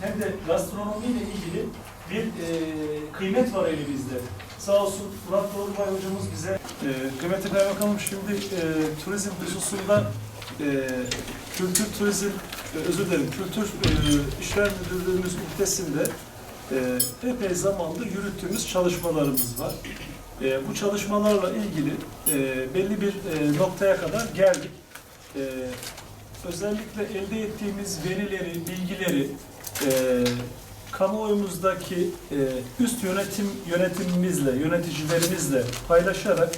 hem de gastronomiyle ilgili bir e, kıymet var elimizde. Sağ olsun Murat Doğrubay hocamız bize e, kıymetli kaymakamım şimdi e, turizm hususunda e, kültür turizm e, özür dilerim kültür e, işler müdürlüğümüz muhtesinde e, epey zamanda yürüttüğümüz çalışmalarımız var. E, bu çalışmalarla ilgili e, belli bir e, noktaya kadar geldik. E, özellikle elde ettiğimiz verileri, bilgileri e, kamuoyumuzdaki e, üst yönetim yönetimimizle, yöneticilerimizle paylaşarak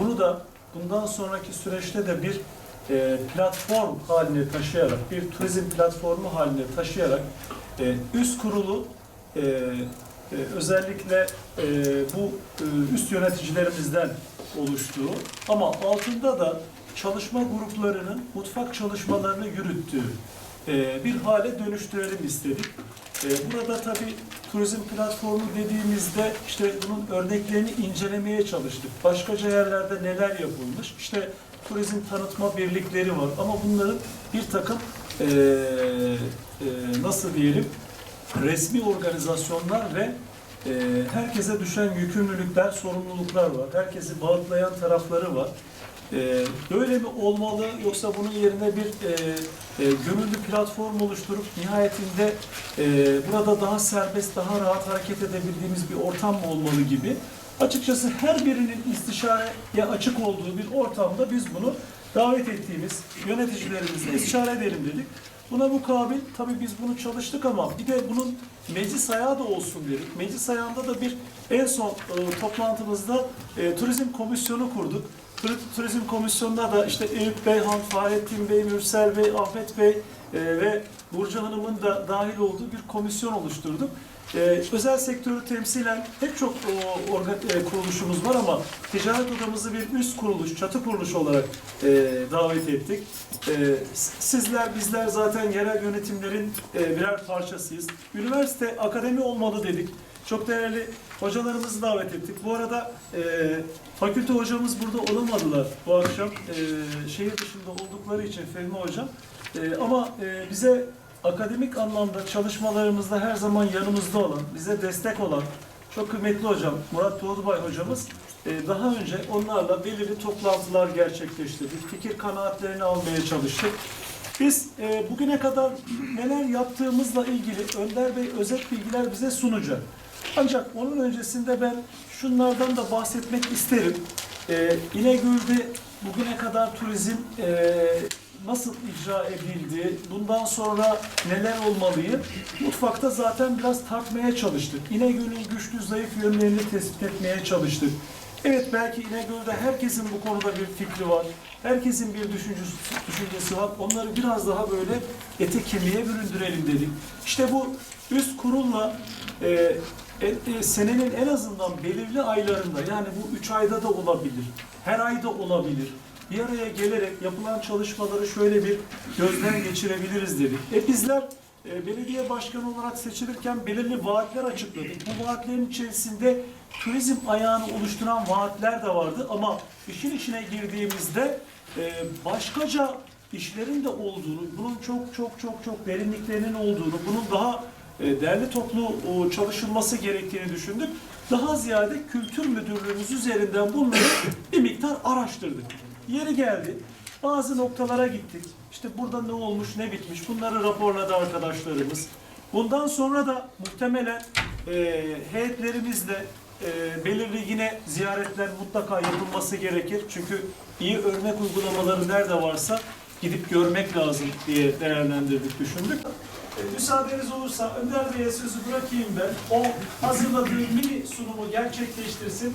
bunu da bundan sonraki süreçte de bir e, platform haline taşıyarak, bir turizm platformu haline taşıyarak e, üst kurulu e, e, özellikle e, bu e, üst yöneticilerimizden oluştuğu ama altında da çalışma gruplarının mutfak çalışmalarını yürüttüğü e, bir hale dönüştürelim istedik. E, Burada tabii turizm platformu dediğimizde işte bunun örneklerini incelemeye çalıştık. Başkaca yerlerde neler yapılmış? İşte turizm tanıtma birlikleri var ama bunların bir takım e, e, nasıl diyelim resmi organizasyonlar ve herkese düşen yükümlülükler, sorumluluklar var. Herkesi bağıtlayan tarafları var. E, böyle mi olmalı yoksa bunun yerine bir e, e, gönüllü platform oluşturup nihayetinde e, burada daha serbest, daha rahat hareket edebildiğimiz bir ortam mı olmalı gibi. Açıkçası her birinin istişareye açık olduğu bir ortamda biz bunu davet ettiğimiz yöneticilerimizle istişare edelim dedik. Buna mukabil tabii biz bunu çalıştık ama bir de bunun meclis ayağı da olsun dedik. Meclis ayağında da bir en son e, toplantımızda e, turizm komisyonu kurduk. Tur- Turizm komisyonunda da işte Eyüp Beyhan, Fahrettin Bey, Mürsel Bey, Ahmet Bey e, ve Burcu Hanım'ın da dahil olduğu bir komisyon oluşturduk. E, özel sektörü temsilen pek çok o, orga- e, kuruluşumuz var ama ticaret odamızı bir üst kuruluş, çatı kuruluş olarak e, davet ettik. E, sizler, bizler zaten yerel yönetimlerin e, birer parçasıyız. Üniversite, akademi olmalı dedik. Çok değerli hocalarımızı davet ettik. Bu arada e, fakülte hocamız burada olamadılar bu akşam. E, şehir dışında oldukları için Fehmi hocam. E, ama e, bize akademik anlamda çalışmalarımızda her zaman yanımızda olan, bize destek olan çok kıymetli hocam Murat Doğrubay hocamız e, daha önce onlarla belirli toplantılar gerçekleştirdik. Fikir kanaatlerini almaya çalıştık. Biz e, bugüne kadar neler yaptığımızla ilgili Önder Bey özet bilgiler bize sunacak. Ancak onun öncesinde ben şunlardan da bahsetmek isterim. E, İnegöl'de bugüne kadar turizm e, nasıl icra edildi, bundan sonra neler olmalıyı mutfakta zaten biraz tartmaya çalıştık. İnegöl'ün güçlü zayıf yönlerini tespit etmeye çalıştık. Evet belki İnegöl'de herkesin bu konuda bir fikri var. Herkesin bir düşüncesi, düşüncesi var. Onları biraz daha böyle ete kemiğe büründürelim dedik. İşte bu üst kurulla e, e, e, senenin en azından belirli aylarında yani bu üç ayda da olabilir, her ayda olabilir. Bir araya gelerek yapılan çalışmaları şöyle bir gözden geçirebiliriz dedik. E bizler e, belediye başkanı olarak seçilirken belirli vaatler açıkladık. Bu vaatlerin içerisinde turizm ayağını oluşturan vaatler de vardı ama işin içine girdiğimizde e, başkaca işlerin de olduğunu, bunun çok çok çok çok derinliklerinin olduğunu, bunun daha değerli toplu çalışılması gerektiğini düşündük. Daha ziyade kültür müdürlüğümüz üzerinden bunları bir miktar araştırdık. Yeri geldi. Bazı noktalara gittik. İşte burada ne olmuş, ne bitmiş. Bunları raporladı arkadaşlarımız. Bundan sonra da muhtemelen e, heyetlerimizle e, belirli yine ziyaretler mutlaka yapılması gerekir. Çünkü iyi örnek uygulamaları nerede varsa gidip görmek lazım diye değerlendirdik, düşündük. E, müsaadeniz olursa Önder Bey'e sözü bırakayım ben. O hazırladığı mini sunumu gerçekleştirsin.